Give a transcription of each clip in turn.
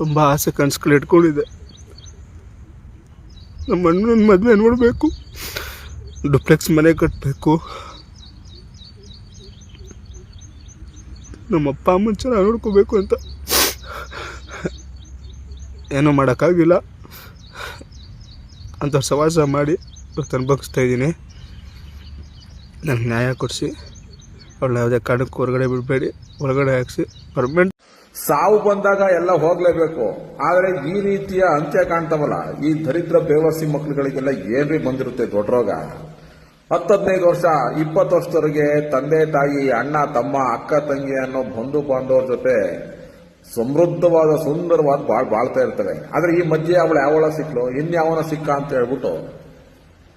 ತುಂಬ ಆಸೆ ಕನಸುಗಳು ಇಟ್ಕೊಂಡಿದ್ದೆ ನಮ್ಮ ಅಣ್ಣನ ಮದುವೆ ನೋಡಬೇಕು. ಡುಪ್ಲೆಕ್ಸ್ ಮನೆ ಕಟ್ಟಬೇಕು ನಮ್ಮ ಅಪ್ಪ ಅಮ್ಮನ ಚೆನ್ನಾಗಿ ನೋಡ್ಕೋಬೇಕು ಅಂತ. ಏನೂ ಮಾಡೋಕ್ಕಾಗಿಲ್ಲ. ಅಂತ ಸವಾಸ ಮಾಡಿ ಇವತ್ತು ಅನುಭವಿಸ್ತಾ ಇದ್ದೀನಿ. ನನಗೆ ನ್ಯಾಯ ಕೊಡಿಸಿ. ಅವಳು ಯಾವುದೇ ಕಾರಣಕ್ಕೂ ಹೊರಗಡೆ ಬಿಡಬೇಡಿ. ಒಳಗಡೆ ಹಾಕಿಸಿ. ಪರ್ಮನೆಂಟ್ ಸಾವು ಬಂದಾಗ ಎಲ್ಲ ಹೋಗ್ಲೇಬೇಕು. ಆದರೆ ಈ ರೀತಿಯ ಅಂತ್ಯ ಕಾಣ್ತಾವಲ್ಲ, ಈ ದರಿದ್ರ ಬೇವರ್ಸಿ ಮಕ್ಕಳುಗಳಿಗೆಲ್ಲ ಏನ್ರಿ ಬಂದಿರುತ್ತೆ ದೊಡ್ಡ ರೋಗ? ಹತ್ತು ಹದಿನೈದು ವರ್ಷ, ಇಪ್ಪತ್ತು ವರ್ಷದವರೆಗೆ ತಂದೆ, ತಾಯಿ, ಅಣ್ಣ, ತಮ್ಮ, ಅಕ್ಕ, ತಂಗಿ ಅನ್ನೋ ಬಂಧು, ಬಾಂಧವರ ಜೊತೆ ಸಮೃದ್ಧವಾದ, ಸುಂದರವಾದ ಬಾಳ್ ಬಾಳ್ತಾ ಇರ್ತವೆ. ಆದ್ರೆ ಈ ಮಧ್ಯೆ ಅವಳು ಯಾವಳ ಸಿಕ್ಲು? ಇನ್ಯಾವನ ಸಿಕ್ಕ ಅಂತ ಹೇಳ್ಬಿಟ್ಟು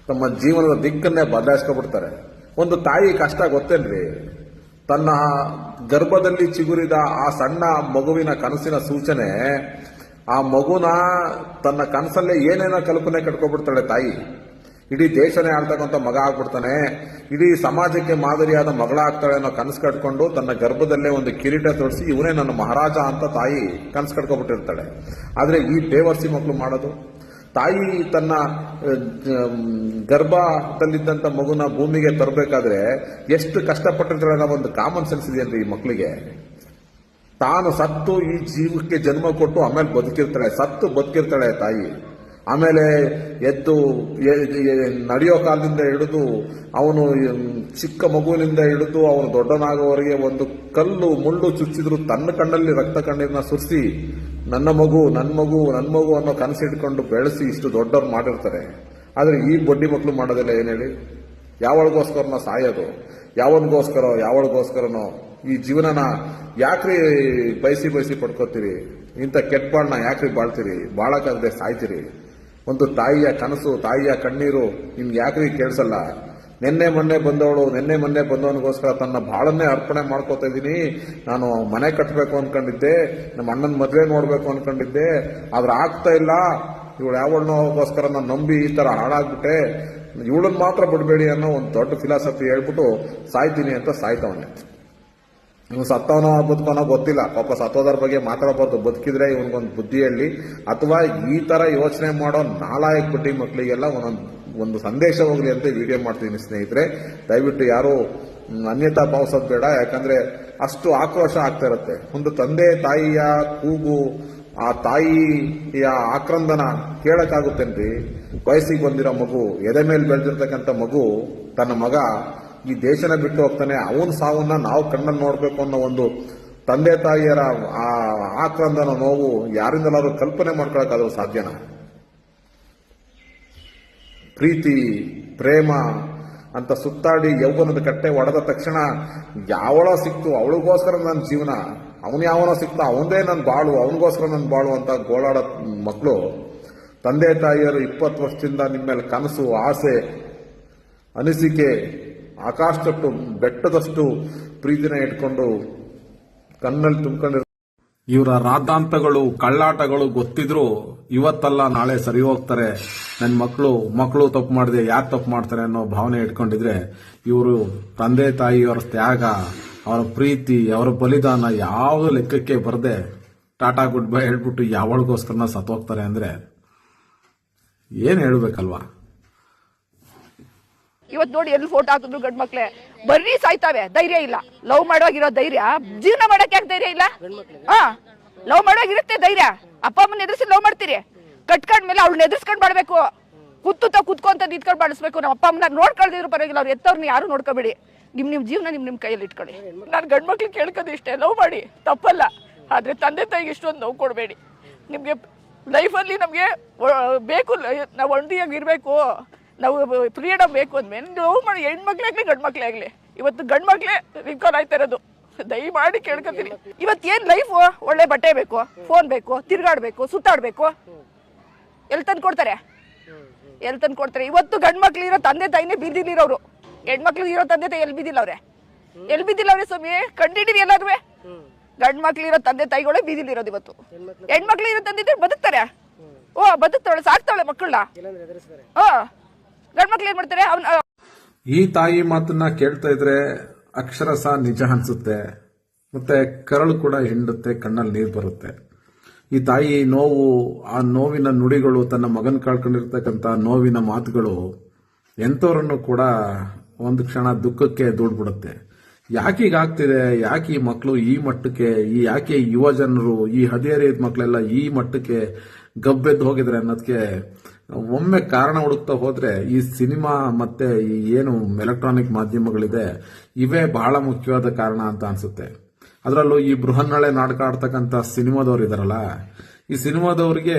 ತಮ್ಮ ಜೀವನದ ದಿಕ್ಕನ್ನೇ ಬದಲಾಯಿಸ್ಕೊಬಿಡ್ತಾರೆ. ಒಂದು ತಾಯಿ ಕಷ್ಟ ಗೊತ್ತೇನ್ರಿ? ತನ್ನ ಗರ್ಭದಲ್ಲಿ ಚಿಗುರಿದ ಆ ಸಣ್ಣ ಮಗುವಿನ ಕನಸಿನ ಸೂಚನೆ, ಆ ಮಗುನ ತನ್ನ ಕನಸಲ್ಲೇ ಏನೇನೋ ಕಲ್ಪನೆ ಕಟ್ಕೊಬಿಡ್ತಾಳೆ ತಾಯಿ. ಇಡೀ ದೇಶನೇ ಆಳ್ತಕ್ಕಂಥ ಮಗ ಆಗ್ಬಿಡ್ತಾನೆ. ಇಡೀ ಸಮಾಜಕ್ಕೆ ಮಾದರಿಯಾದ ಮಗಳಾಗ್ತಾಳೆ ಅನ್ನೋ ಕನಸು ಕಟ್ಕೊಂಡು ತನ್ನ ಗರ್ಭದಲ್ಲೇ ಒಂದು ಕಿರೀಟ ತೋರಿಸಿ ಇವನೇ ನನ್ನ ಮಹಾರಾಜ ಅಂತ ತಾಯಿ ಕನಸು ಕಟ್ಕೊಬಿಟ್ಟಿರ್ತಾಳೆ. ಆದರೆ ಈ ಬೇವರ್ಸಿ ಮಕ್ಕಳು ಮಾಡೋದು? ತಾಯಿ ತನ್ನ ಗರ್ಭದಲ್ಲಿದ್ದಂಥ ಮಗುನ ಭೂಮಿಗೆ ತರಬೇಕಾದ್ರೆ ಎಷ್ಟು ಕಷ್ಟಪಟ್ಟಿರ್ತಾರೆ ಅನ್ನೋ ಒಂದು ಕಾಮನ್ ಸೆನ್ಸ್ ಇದೆ ಅಂದ್ರೆ ಈ ಮಕ್ಕಳಿಗೆ ತಾನು ಸತ್ತು ಈ ಜೀವಕ್ಕೆ ಜನ್ಮ ಕೊಟ್ಟು ಆಮೇಲೆ ಬದುಕಿರ್ತಾಳೆ, ಸತ್ತು ಬದುಕಿರ್ತಾಳೆ ತಾಯಿ. ಆಮೇಲೆ ಎದ್ದು ನಡೆಯೋ ಕಾಲದಿಂದ ಹಿಡಿದು ಅವನು ಚಿಕ್ಕ ಮಗುವಿನಿಂದ ಹಿಡಿದು ಅವನು ದೊಡ್ಡನಾಗೋವರೆಗೆ ಒಂದು ಕಲ್ಲು ಮುಳ್ಳು ಚುಚ್ಚಿದ್ರು ತನ್ನ ಕಣ್ಣಲ್ಲಿ ರಕ್ತ ಕಣ್ಣೀರನ್ನ ಸುರಿಸಿ, ನನ್ನ ಮಗು ನನ್ನ ಮಗು ನನ್ನ ಮಗು ಅನ್ನೋ ಕನಸಿಟ್ಕೊಂಡು ಬೆಳೆಸಿ ಇಷ್ಟು ದೊಡ್ಡವ್ರು ಮಾಡಿರ್ತಾರೆ. ಆದರೆ ಈ ಬಡ್ಡಿ ಮಕ್ಕಳು ಮಾಡೋದಿಲ್ಲ ಏನು ಹೇಳಿ? ಯಾವಳಿಗೋಸ್ಕರನೋ ಸಾಯೋದು, ಯಾವನಿಗೋಸ್ಕರ, ಯಾವಳಿಗೋಸ್ಕರನೋ ಈ ಜೀವನನ ಯಾಕ್ರಿ ಬಯಸಿ ಬಯಸಿ ಪಡ್ಕೋತೀರಿ? ಇಂಥ ಕೆಟ್ಟ ಬಾಳ್ನ ಯಾಕ್ರಿ ಬಾಳ್ತೀರಿ? ಬಾಳಕ್ಕಾಗದೆ ಸಾಯ್ತೀರಿ? ಒಂದು ತಾಯಿಯ ಕನಸು, ತಾಯಿಯ ಕಣ್ಣೀರು ನಿಮ್ಗೆ ಯಾಕ್ರಿ ಕೇಳಿಸಲ್ಲ? ನಿನ್ನೆ ಮೊನ್ನೆ ಬಂದವಳು, ನಿನ್ನೆ ಮೊನ್ನೆ ಬಂದವನಿಗೋಸ್ಕರ ತನ್ನ ಬಾಳನ್ನೇ ಅರ್ಪಣೆ ಮಾಡ್ಕೋತಾ ಇದ್ದೀನಿ. ನಾನು ಮನೆ ಕಟ್ಟಬೇಕು ಅನ್ಕೊಂಡಿದ್ದೆ, ನಮ್ಮ ಅಣ್ಣನ ಮದುವೆ ನೋಡಬೇಕು ಅನ್ಕೊಂಡಿದ್ದೆ, ಆದ್ರೆ ಆಗ್ತಾ ಇಲ್ಲ. ಇವಳು ಯಾವಳನ್ನೋಗೋಸ್ಕರ ನಾನು ನಂಬಿ ಈ ತರ ಹಾಳಾಗ್ಬಿಟ್ಟೆ. ಇವಳನ್ನ ಮಾತ್ರ ಬಿಡಬೇಡಿ ಅನ್ನೋ ಒಂದು ದೊಡ್ಡ ಫಿಲಾಸಫಿ ಹೇಳ್ಬಿಟ್ಟು ಸಾಯ್ತೀನಿ ಅಂತ ಸಾಯ್ತವನೆ. ಇವ್ನು ಸತ್ತವನೋ ಬದುಕೋನೋ ಗೊತ್ತಿಲ್ಲ. ಪಾಪ ಸತ್ತೋದ್ರ ಬಗ್ಗೆ ಮಾತಾಡಬಾರ್ದು. ಬದುಕಿದ್ರೆ ಇವನಿಗೊಂದು ಬುದ್ಧಿ ಹೇಳಿ. ಅಥವಾ ಈ ತರ ಯೋಚನೆ ಮಾಡೋ ನಾಲಾಯಕ್ ಬಿಟ್ಟಿ ಮಕ್ಕಳಿಗೆಲ್ಲ ಒಂದೊಂದು, ಒಂದು ಸಂದೇಶ ಹೋಗ್ಲಿ ಅಂತ ವಿಡಿಯೋ ಮಾಡ್ತೀನಿ ಸ್ನೇಹಿತರೆ. ದಯವಿಟ್ಟು ಯಾರು ಅನ್ಯತಾ ಭಾವಿಸೋದು ಬೇಡ. ಯಾಕಂದ್ರೆ ಅಷ್ಟು ಆಕ್ರೋಶ ಆಗ್ತಾ ಇರುತ್ತೆ. ಒಂದು ತಂದೆ, ತಾಯಿಯ ಕೂಗು, ಆ ತಾಯಿಯ ಆಕ್ರಂದನ ಕೇಳಕ್ಕಾಗುತ್ತೇನ್ರಿ? ವಯಸ್ಸಿಗೆ ಬಂದಿರೋ ಮಗು, ಎದೆ ಮೇಲೆ ಬೆಳೆದಿರ್ತಕ್ಕಂಥ ಮಗು, ತನ್ನ ಮಗ ಈ ದೇಶನ ಬಿಟ್ಟು ಹೋಗ್ತಾನೆ, ಅವನ ಸಾವನ್ನ ನಾವು ಕಣ್ಣಲ್ಲಿ ನೋಡಬೇಕು ಅನ್ನೋ ಒಂದು ತಂದೆ ತಾಯಿಯರ ಆ ಆಕ್ರಂದನ ನೋವು ಯಾರಿಂದಲಾದ್ರೂ ಕಲ್ಪನೆ ಮಾಡ್ಕೊಳಕ್ಕಾದ್ರೂ ಸಾಧ್ಯನಾ? ಪ್ರೀತಿ, ಪ್ರೇಮ ಅಂತ ಸುತ್ತಾಡಿ ಯೌವನದ ಕಟ್ಟೆ ಒಡೆದ ತಕ್ಷಣ ಯಾವಳ ಸಿಕ್ತು, ಅವಳಿಗೋಸ್ಕರ ನನ್ನ ಜೀವನ, ಅವನು ಯಾವನ ಸಿಕ್ತ, ಅವನದೇ ನನ್ನ ಬಾಳು, ಅವನಿಗೋಸ್ಕರ ನನ್ನ ಬಾಳು ಅಂತ ಗೋಳಾಡೋ ಮಕ್ಕಳು ತಂದೆ ತಾಯಿಯರು ಇಪ್ಪತ್ತು ವರ್ಷದಿಂದ ನಿಮ್ಮ ಮೇಲೆ ಕನಸು, ಆಸೆ, ಅನಿಸಿಕೆ ಆಕಾಶದಷ್ಟು, ಬೆಟ್ಟದಷ್ಟು ಪ್ರೀತಿನ ಇಟ್ಕೊಂಡು ಕಣ್ಣಲ್ಲಿ ತುಂಬಿಕೊಂಡಿರ್ ಇವರ ರಾದಾಂತಗಳು ಕಳ್ಳಾಟಗಳು ಗೊತ್ತಿದ್ರು ಇವತ್ತಲ್ಲ ನಾಳೆ ಸರಿ ಹೋಗ್ತಾರೆ. ನನ್ನ ಮಕ್ಕಳು ಮಕ್ಕಳು ತಪ್ಪು ಮಾಡಿದೆ, ಯಾರು ತಪ್ಪು ಮಾಡ್ತಾರೆ ಅನ್ನೋ ಭಾವನೆ ಇಟ್ಕೊಂಡಿದ್ರೆ ಇವರು ತಂದೆ ತಾಯಿಯವರ ತ್ಯಾಗ, ಅವರ ಪ್ರೀತಿ, ಅವರ ಬಲಿದಾನ ಯಾವ ಲೆಕ್ಕಕ್ಕೆ ಬರದೆ ಟಾಟಾ ಗುಡ್ ಬೈ ಹೇಳ್ಬಿಟ್ಟು ಯಾವಳಿಗೋಸ್ಕರನ ಸತ್ತೋಗ್ತಾರೆ ಅಂದ್ರೆ ಏನು ಹೇಳ್ಬೇಕಲ್ವಾ? ಇವತ್ ನೋಡಿ ಎಲ್ಲಿ ಫೋಟೋ ಹಾಕಿದ್ರು ಗಂಡ್ ಮಕ್ಳೆ. ಬರ್ರಿ ಸಾಯ್ತಾವೆ ಧೈರ್ಯ ಇಲ್ಲ. ಲವ್ ಮಾಡುವಾಗಿರೋ ಧೈರ್ಯ ಜೀವನ ಮಾಡಕ್ ಯಾಕೆ ಧೈರ್ಯ ಇಲ್ಲ? ಹಾ ಲವ್ ಮಾಡೋಗಿರುತ್ತೆ ಧೈರ್ಯ. ಅಪ್ಪ ಅಮ್ಮನ ಎದುರಿಸಿ ಲವ್ ಮಾಡ್ತೀರಿ. ಕಟ್ಕೊಂಡ್ಮೇಲೆ ಅವ್ಳನ್ನ ಎದುರಿಸ್ಕೊಂಡ್ ಮಾಡಬೇಕು ಕುತ್ತುತ್ತ ಕುತ್ಕೊಂತ ನಿಂತ್ಕೊಂಡು ಬಾಡಿಸ್ಬೇಕು ನಮ್ಮ ಅಪ್ಪ ಅಮ್ಮನ ನೋಡ್ಕೊಳ್ದಿದ್ರು ಪರವಾಗಿಲ್ಲ ಅವ್ರು ಎತ್ತವ್ರನ್ನ ಯಾರು ನೋಡ್ಕೊಬೇಡಿ. ನಿಮ್ ನಿಮ್ ಜೀವನ ನಿಮ್ ನಿಮ್ ಕೈಯಲ್ಲಿ ಇಟ್ಕೊಳ್ಳಿ. ನಾನು ಗಂಡ್ ಮಕ್ಳಿಗೆ ಕೇಳ್ಕೋದು ಇಷ್ಟೇ ಲವ್ ಮಾಡಿ. ತಪ್ಪಲ್ಲ. ಆದ್ರೆ ತಂದೆ ತಾಯಿಗೆ ಇಷ್ಟೊಂದು ನೋವು ಕೊಡಬೇಡಿ. ನಿಮ್ಗೆ ಲೈಫಲ್ಲಿ ನಮಗೆ ಬೇಕು ನಾವು ಒಂಟಿಯಾಗಿ ಇರಬೇಕು. ನಾವು ಫ್ರೀಡಮ್ ಬೇಕು ಅಂದ್ಮೇಲೆ ಲವ್ ಮಾಡಿ ಹೆಣ್ಮಕ್ಳೇ ಆಗಲಿ ಗಂಡು ಮಕ್ಳೇ ಆಗಲಿ. ಇವತ್ತು ಗಂಡು ಮಕ್ಳೇ ರಿಕಾರ್ಡ್ ಆಯ್ತಾ ಇರೋದು. ದಯಮಾಡಿ ಕೇಳ್ಕೊತೀನಿ ಇವತ್ತು ಏನು ಲೈಫು ಒಳ್ಳೆ ಬಟ್ಟೆ ಬೇಕು ಫೋನ್ ಬೇಕು ತಿರ್ಗಾಡ್ಬೇಕು ಸುತ್ತಾಡ್ಬೇಕು. ಎಲ್ಲಿ ತಂದು ಕೊಡ್ತಾರೆ? ಎಲ್ಲಿ ತಂದು ಕೊಡ್ತಾರೆ? ಇವತ್ತು ಗಂಡು ಮಕ್ಳು ಇರೋ ತಂದೆ ತಾಯಿನೇ ಬೀದಿಲಿರೋರು ಹೆಣ್ಮಕ್ಳು ಇರೋ ತಂದೆ ತಾಯಿ ಎಲ್ಲಿ ಬಿದ್ದಿಲ್ಲ ಅವ್ರೆ ಎಲ್ಲಿ ಬಿದ್ದಿಲ್ಲ ಅವ್ರೆ ಸ್ವಾಮಿ? ಕಂಡಿದ್ದೀವಿ ಎಲ್ಲಾದ್ರೂ? ಗಂಡು ಮಕ್ಳು ಇರೋ ತಂದೆ ತಾಯಿಗಳೇ ಬೀದಿಲಿರೋದು ಇವತ್ತು. ಹೆಣ್ಮಕ್ಳು ಇರೋ ತಂದೆ ತಾಯಿ ಬದುಕ್ತಾರೆ. ಓ ಬದುಕ್ತಾಳೆ ಸಾಕ್ತಾಳೆ ಮಕ್ಕಳನ್ನ? ಓ ಗಂಡು ಮಕ್ಳು ಏನ್ ಮಾಡ್ತಾರೆ? ಅವ್ನ ಈ ತಾಯಿ ಮಾತನ್ನ ಕೇಳ್ತಾ ಇದ್ರೆ ಅಕ್ಷರಸ ನಿಜ ಅನ್ಸುತ್ತೆ. ಮತ್ತೆ ಕರಳು ಕೂಡ ಹಿಂಡುತ್ತೆ, ಕಣ್ಣಲ್ಲಿ ನೀರು ಬರುತ್ತೆ. ಈ ತಾಯಿ ನೋವು, ಆ ನೋವಿನ ನುಡಿಗಳು, ತನ್ನ ಮಗನ್ ಕಳ್ಕೊಂಡಿರ್ತಕ್ಕಂಥ ನೋವಿನ ಮಾತುಗಳು, ಎಂಥವ್ರನ್ನು ಕೂಡ ಒಂದು ಕ್ಷಣ ದುಃಖಕ್ಕೆ ದೂಡ್ಬಿಡುತ್ತೆ. ಯಾಕೀಗಾಗ್ತಿದೆ ಯಾಕೆ ಈ ಮಕ್ಕಳು ಈ ಮಟ್ಟಕ್ಕೆ, ಈ ಯಾಕೆ ಯುವ ಜನರು, ಈ ಹದಿಹರಿಯದ ಮಕ್ಕಳೆಲ್ಲ ಈ ಮಟ್ಟಕ್ಕೆ ಗಬ್ಬೆದ್ದು ಹೋಗಿದ್ರೆ ಅನ್ನೋದಕ್ಕೆ ಒಮ್ಮೆ ಕಾರಣ ಹುಡುಕ್ತಾ ಹೋದ್ರೆ ಈ ಸಿನಿಮಾ ಮತ್ತೆ ಈ ಏನು ಎಲೆಕ್ಟ್ರಾನಿಕ್ ಮಾಧ್ಯಮಗಳಿದೆ, ಇವೇ ಬಹಳ ಮುಖ್ಯವಾದ ಕಾರಣ ಅಂತ ಅನ್ಸುತ್ತೆ. ಅದರಲ್ಲೂ ಈ ಬೃಹನ್ನಳೆ ನಾಟಕ ಆಡ್ತಕ್ಕಂಥ ಸಿನಿಮಾದವ್ರು ಇದಾರಲ್ಲ, ಈ ಸಿನಿಮಾದವ್ರಿಗೆ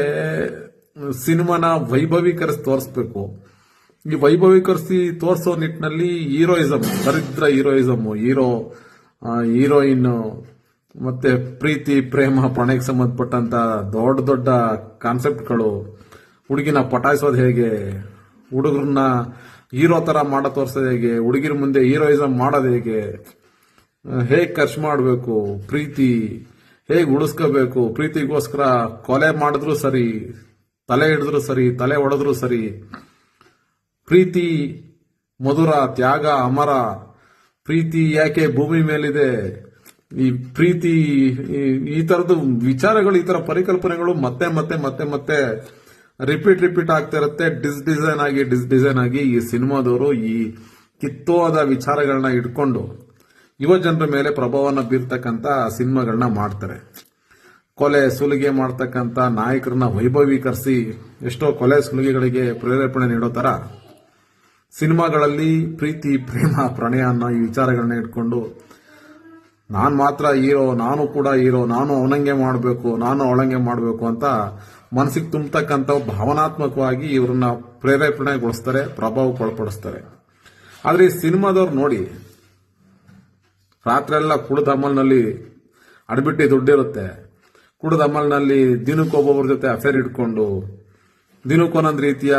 ಸಿನಿಮಾನ ವೈಭವೀಕರಿಸಿ ತೋರಿಸ್ಬೇಕು. ಈ ವೈಭವೀಕರಿಸಿ ತೋರಿಸೋ ನಿಟ್ಟಿನಲ್ಲಿ ಹೀರೋಯಿಸಮ್ ದರಿದ್ರ ಹೀರೋಯಿಸಮ್ ಹೀರೋ ಹೀರೋಯಿನ್, ಮತ್ತೆ ಪ್ರೀತಿ, ಪ್ರೇಮ, ಪ್ರಣಯಕ್ಕೆ ಸಂಬಂಧಪಟ್ಟಂತ ದೊಡ್ಡ ದೊಡ್ಡ ಕಾನ್ಸೆಪ್ಟ್ಗಳು ಹುಡುಗಿನ ಪಟಾಯಿಸೋದು ಹೇಗೆ? ಹುಡುಗರನ್ನ ಹೀರೋ ತರ ಮಾಡ ತೋರಿಸೋದು ಹೇಗೆ? ಹುಡುಗಿರ ಮುಂದೆ ಹೀರೋಯಿಸಮ್ ಮಾಡೋದು ಹೇಗೆ? ಹೇಗೆ ಖರ್ಚು ಮಾಡಬೇಕು? ಪ್ರೀತಿ ಹೇಗೆ ಉಳಿಸ್ಕೋಬೇಕು? ಪ್ರೀತಿಗೋಸ್ಕರ ಕೊಲೆ ಮಾಡಿದ್ರು ಸರಿ, ತಲೆ ಹಿಡಿದ್ರು ಸರಿ, ತಲೆ ಒಡೆದ್ರು ಸರಿ, ಪ್ರೀತಿ, ಮಧುರ, ತ್ಯಾಗ, ಅಮರ, ಪ್ರೀತಿ ಯಾಕೆ ಭೂಮಿ ಮೇಲಿದೆ? ಈ ಪ್ರೀತಿ, ಈ- ಈ ತರದ ವಿಚಾರಗಳು, ಈ ತರ ಪರಿಕಲ್ಪನೆಗಳು ಮತ್ತೆ ಮತ್ತೆ ಮತ್ತೆ ಮತ್ತೆ ರಿಪೀಟ್ ರಿಪೀಟ್ ಆಗ್ತಾ ಇರುತ್ತೆ. ಡಿಸ್ ಡಿಸೈನ್ ಆಗಿ, ಡಿಸ್ ಡಿಸೈನ್ ಆಗಿ ಈ ಸಿನಿಮಾದವರು ಈ ಕಿತ್ತೋದ ವಿಚಾರಗಳನ್ನ ಇಟ್ಕೊಂಡು ಯುವ ಜನರ ಮೇಲೆ ಪ್ರಭಾವನ ಬೀರ್ತಕ್ಕಂಥ ಸಿನಿಮಾಗಳನ್ನ ಮಾಡ್ತಾರೆ. ಕೊಲೆ ಸುಲಿಗೆ ಮಾಡ್ತಕ್ಕಂಥ ನಾಯಕರನ್ನ ವೈಭವೀಕರಿಸಿ ಎಷ್ಟೋ ಕೊಲೆ ಸುಲಿಗೆಗಳಿಗೆ ಪ್ರೇರೇಪಣೆ ನೀಡೋ ಥರ ಸಿನಿಮಾಗಳಲ್ಲಿ ಪ್ರೀತಿ, ಪ್ರೇಮ, ಪ್ರಣಯ ಅನ್ನೋ ಈ ವಿಚಾರಗಳನ್ನ ಇಟ್ಕೊಂಡು ನಾನು ಮಾತ್ರ ಹೀರೋ, ನಾನು ಕೂಡ ಹೀರೋ, ನಾನು ಅವನಂಗೆ ಮಾಡಬೇಕು, ನಾನು ಅವಳಂಗೆ ಮಾಡಬೇಕು ಅಂತ ಮನಸ್ಸಿಗೆ ತುಂಬತಕ್ಕಂಥ ಭಾವನಾತ್ಮಕವಾಗಿ ಇವ್ರನ್ನ ಪ್ರೇರೇಪಣೆಗೊಳಿಸ್ತಾರೆ ಪ್ರಭಾವಕ್ಕೊಳಪಡಿಸ್ತಾರೆ ಆದರೆ ಈ ಸಿನಿಮಾದವ್ರು ನೋಡಿ ರಾತ್ರೆಲ್ಲ ಕುಡಿದ ಅಮಲ್ನಲ್ಲಿ ಅಡ್ಬಿಟ್ಟಿ ದುಡ್ಡಿರುತ್ತೆ. ಕುಡಿದ ಅಮಲ್ನಲ್ಲಿ ದಿನಕ್ಕೊಬ್ಬೊಬ್ಬರ ಜೊತೆ ಅಫೇರ್ ಇಟ್ಕೊಂಡು ದಿನಕ್ಕೊಂದೊಂದು ರೀತಿಯ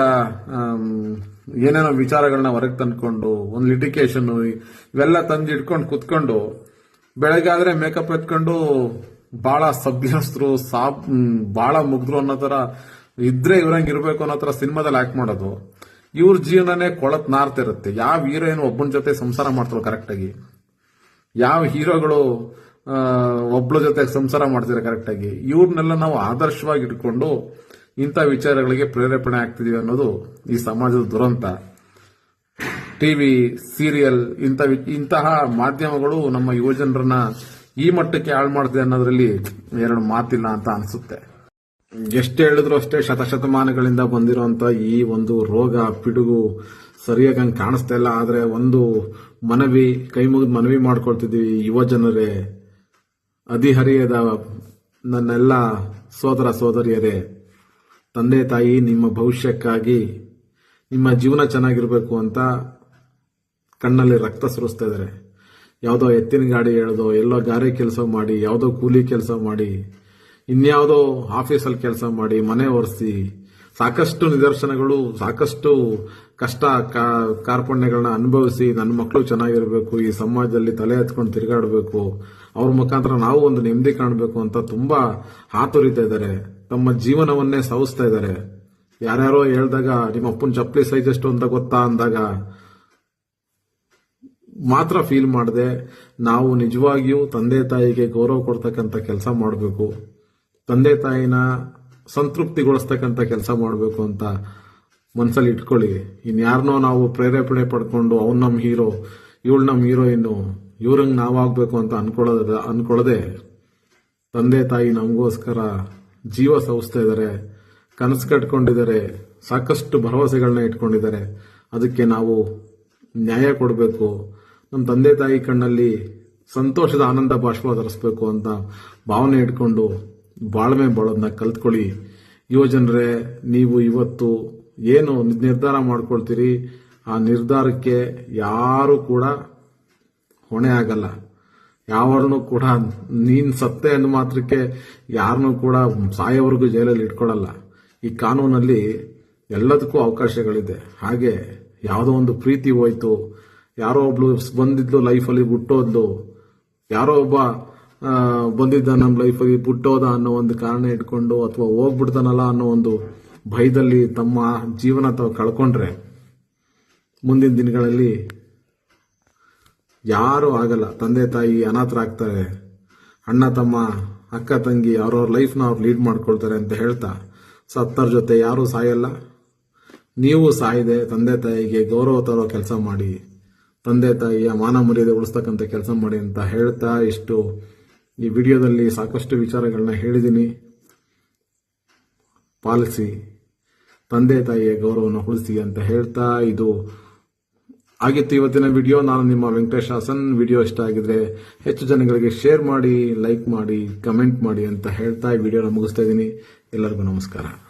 ಏನೇನೋ ವಿಚಾರಗಳನ್ನ ಹೊರಗೆ ತಂದ್ಕೊಂಡು, ಒಂದು ಲಿಟಿಕೇಶನ್ ಇವೆಲ್ಲ ತಂದು ಇಟ್ಕೊಂಡು ಕುತ್ಕೊಂಡು, ಬೆಳಗ್ಗೆ ಆದ್ರೆ ಮೇಕಪ್ ಎತ್ಕೊಂಡು ಬಹಳ ಸಭ್ಯಸ್ತರು ಸಾಬ್ ಬಹಳ ಮುಗ್ದ್ರು ಅನ್ನೋ ತರ ಇದ್ರೆ ಇವ್ರಂಗ ಇರ್ಬೇಕು ಅನ್ನೋ ತರ ಸಿನಿಮಾದಲ್ಲಿ ಆಕ್ಟ್ ಮಾಡೋದು. ಇವ್ರ ಜೀವನನೇ ಕೊಳತ್ ನಾರ್ತಿರುತ್ತೆ ಯಾವ ಹೀರೋಯಿನ್ ಒಬ್ಬನ ಜೊತೆ ಸಂಸಾರ ಮಾಡ್ತಾರೋ ಕರೆಕ್ಟಾಗಿ ಯಾವ ಹೀರೋಗಳು ಒಬ್ಳ ಜೊತೆ ಸಂಸಾರ ಮಾಡ್ತಾರೆ ಕರೆಕ್ಟಾಗಿ ಇವ್ರನ್ನೆಲ್ಲ ನಾವು ಆದರ್ಶವಾಗಿ ಇಟ್ಕೊಂಡು ಇಂಥ ವಿಚಾರಗಳಿಗೆ ಪ್ರೇರೇಪಣೆ ಆಗ್ತಿದೀವಿ ಅನ್ನೋದು ಈ ಸಮಾಜದ ದುರಂತ. ಟಿವಿ, ಸೀರಿಯಲ್ ಇಂಥ ಇಂತಹ ಮಾಧ್ಯಮಗಳು ನಮ್ಮ ಯುವಜನರನ್ನ ಈ ಮಟ್ಟಕ್ಕೆ ಹಾಳು ಮಾಡ್ತಿದೆ ಅನ್ನೋದ್ರಲ್ಲಿ ಎರಡು ಮಾತಿಲ್ಲ ಅಂತ ಅನಿಸುತ್ತೆ. ಎಷ್ಟು ಹೇಳಿದ್ರು ಅಷ್ಟೇ ಶತಶತಮಾನಗಳಿಂದ ಬಂದಿರುವಂತ ಈ ಒಂದು ರೋಗ, ಪಿಡುಗು ಸರಿಯಾಗಿ ಹಂಗೆ ಕಾಣಿಸ್ತಾ ಇಲ್ಲ. ಆದರೆ ಒಂದು ಮನವಿ, ಕೈ ಮುಗಿದು ಮನವಿ ಮಾಡ್ಕೊಳ್ತಿದ್ದೀವಿ ಯುವ ಜನರೇ. ಅಧಿಹರಿಯದ ನನ್ನೆಲ್ಲ ಸೋದರ ಸೋದರಿಯರೇ, ತಂದೆ ತಾಯಿ ನಿಮ್ಮ ಭವಿಷ್ಯಕ್ಕಾಗಿ, ನಿಮ್ಮ ಜೀವನ ಚೆನ್ನಾಗಿರಬೇಕು ಅಂತ ಕಣ್ಣಲ್ಲಿ ರಕ್ತ ಸುರಿಸ್ತಾ ಇದ್ದಾರೆ. ಯಾವುದೋ ಎತ್ತಿನ ಗಾಡಿ ಎಳೆದೋ ಎಲ್ಲೋ ಗಾರೆ ಕೆಲಸ ಮಾಡಿ, ಯಾವುದೋ ಕೂಲಿ ಕೆಲಸ ಮಾಡಿ, ಇನ್ಯಾವುದೋ ಆಫೀಸಲ್ಲಿ ಕೆಲಸ ಮಾಡಿ, ಮನೆ ಒರೆಸಿ, ಸಾಕಷ್ಟು ನಿದರ್ಶನಗಳು, ಸಾಕಷ್ಟು ಕಷ್ಟ ಕಾರ್ಪಣ್ಯಗಳನ್ನ ಅನುಭವಿಸಿ, ನನ್ನ ಮಕ್ಕಳು ಚೆನ್ನಾಗಿರಬೇಕು, ಈ ಸಮಾಜದಲ್ಲಿ ತಲೆ ಎತ್ಕೊಂಡು ತಿರುಗಾಡಬೇಕು, ಅವ್ರ ಮುಖಾಂತರ ನಾವು ಒಂದು ನೆಮ್ಮದಿ ಕಾಣಬೇಕು ಅಂತ ತುಂಬಾ ಹಾತೊರಿತಾ ಇದ್ದಾರೆ. ತಮ್ಮ ಜೀವನವನ್ನೇ ಸವಿಸ್ತಾ ಇದ್ದಾರೆ. ಯಾರ್ಯಾರೋ ಹೇಳಿದಾಗ, ನಿಮ್ಮ ಅಪ್ಪನ ಚಪ್ಪಲಿ ಸೈಜ್ ಎಷ್ಟು ಅಂತ ಗೊತ್ತಾ ಅಂದಾಗ ಮಾತ್ರ ಫೀಲ್ ಮಾಡದೆ, ನಾವು ನಿಜವಾಗಿಯೂ ತಂದೆ ತಾಯಿಗೆ ಗೌರವ ಕೊಡ್ತಕ್ಕಂಥ ಕೆಲಸ ಮಾಡಬೇಕು, ತಂದೆ ತಾಯಿನ ಸಂತೃಪ್ತಿಗೊಳಿಸ್ತಕ್ಕಂಥ ಕೆಲಸ ಮಾಡಬೇಕು ಅಂತ ಮನಸ್ಸಲ್ಲಿ ಇಟ್ಕೊಳ್ಳಿ. ಇನ್ಯಾರನ್ನೋ ನಾವು ಪ್ರೇರೇಪಣೆ ಪಡ್ಕೊಂಡು ಅವ್ನು ನಮ್ಮ ಹೀರೋ, ಇವಳು ನಮ್ಮ ಹೀರೋಯಿನ್ನು ಇವ್ರಂಗೆ ನಾವಾಗಬೇಕು ಅಂತ ಅನ್ಕೊಳ್ಳೋದ ಅನ್ಕೊಳ್ಳದೆ ತಂದೆ ತಾಯಿ ನಮಗೋಸ್ಕರ ಜೀವ ಸವಿಸ್ತಾ ಇದ್ದಾರೆ ಕನಸು ಕಟ್ಕೊಂಡಿದ್ದಾರೆ ಸಾಕಷ್ಟು ಭರವಸೆಗಳನ್ನ ಇಟ್ಕೊಂಡಿದ್ದಾರೆ ಅದಕ್ಕೆ ನಾವು ನ್ಯಾಯ ಕೊಡಬೇಕು. ನಮ್ಮ ತಂದೆ ತಾಯಿ ಕಣ್ಣಲ್ಲಿ ಸಂತೋಷದ ಆನಂದ ಬಾಷ್ಪ ತರಿಸ್ಬೇಕು ಅಂತ ಭಾವನೆ ಇಟ್ಕೊಂಡು ಬಾಳ್ಮೆ ಬಾಳೋದನ್ನ ಕಲ್ತ್ಕೊಳ್ಳಿ. ಯುವಜನರೇ, ನೀವು ಇವತ್ತು ಏನು ನಿರ್ಧಾರ ಮಾಡ್ಕೊಳ್ತೀರಿ? ಆ ನಿರ್ಧಾರಕ್ಕೆ ಯಾರು ಕೂಡ ಹೊಣೆ ಆಗಲ್ಲ. ಯಾವರನ್ನು ಕೂಡ ನೀನ್ ಸತ್ತೆ ಅಂದ ಮಾತ್ರಕ್ಕೆ ಯಾರನ್ನೂ ಕೂಡ ಸಾಯೋವರೆಗೂ ಜೈಲಲ್ಲಿ ಇಟ್ಕೊಳ್ಳಲ್ಲ ಈ ಕಾನೂನಲ್ಲಿ ಎಲ್ಲದಕ್ಕೂ ಅವಕಾಶಗಳಿದೆ. ಹಾಗೆ ಯಾವುದೋ ಒಂದು ಪ್ರೀತಿ ಹೋಯ್ತು. ಯಾರೋ ಒಬ್ಳು ಬಂದಿದ್ಲು ಲೈಫಲ್ಲಿ ಹುಟ್ಟೋದ್ಲು. ಯಾರೋ ಒಬ್ಬ ಬಂದಿದ್ದ ನಮ್ಮ ಲೈಫಲ್ಲಿ, ಹುಟ್ಟೋದ ಅನ್ನೋ ಒಂದು ಕಾರಣ ಇಟ್ಕೊಂಡು ಅಥವಾ ಹೋಗ್ಬಿಡ್ತಾನಲ್ಲ ಅನ್ನೋ ಒಂದು ಭಯದಲ್ಲಿ ತಮ್ಮ ಜೀವನ ತಾವು ಕಳ್ಕೊಂಡ್ರೆ ಮುಂದಿನ ದಿನಗಳಲ್ಲಿ ಯಾರು ಆಗಲ್ಲ. ತಂದೆ, ತಾಯಿ ಅನಾಥರಾಗ್ತಾರೆ ಅಣ್ಣ, ತಮ್ಮ, ಅಕ್ಕ, ತಂಗಿ ಅವ್ರವ್ರ ಲೈಫ್ನ ಅವ್ರು ಲೀಡ್ ಮಾಡ್ಕೊಳ್ತಾರೆ ಅಂತ ಹೇಳ್ತಾ ಸತ್ತರ ಜೊತೆ ಯಾರೂ ಸಾಯಲ್ಲ. ನೀವು ಸಾಯಿದೆ ತಂದೆ, ತಾಯಿಗೆ ಗೌರವ ತರೋ ಕೆಲಸ ಮಾಡಿ. ತಂದೆ ತಾಯಿಯ ಮಾನ ಮರ್ಯಾದೆ ಉಳಿಸ್ತಕ್ಕಂಥ ಕೆಲಸ ಮಾಡಿ ಅಂತ ಹೇಳ್ತಾ ಇಷ್ಟು ಈ ವಿಡಿಯೋದಲ್ಲಿ ಸಾಕಷ್ಟು ವಿಚಾರಗಳನ್ನ ಹೇಳಿದ್ದೀನಿ. ಪಾಲಿಸಿ ತಂದೆ ತಾಯಿಯ ಗೌರವವನ್ನು ಉಳಿಸಿ ಅಂತ ಹೇಳ್ತಾ ಇದು ಆಗಿತ್ತು ಇವತ್ತಿನ ವಿಡಿಯೋ. ನಾನು ನಿಮ್ಮ ವೆಂಕಟೇಶ್ ಹಾಸನ್ ವಿಡಿಯೋ ಇಷ್ಟ ಆಗಿದ್ರೆ ಹೆಚ್ಚು ಜನಗಳಿಗೆ ಶೇರ್ ಮಾಡಿ, ಲೈಕ್ ಮಾಡಿ, ಕಮೆಂಟ್ ಮಾಡಿ ಅಂತ ಹೇಳ್ತಾ ಈ ವಿಡಿಯೋನ ಮುಗಿಸ್ತಾ ಇದ್ದೀನಿ. ಎಲ್ಲರಿಗೂ ನಮಸ್ಕಾರ.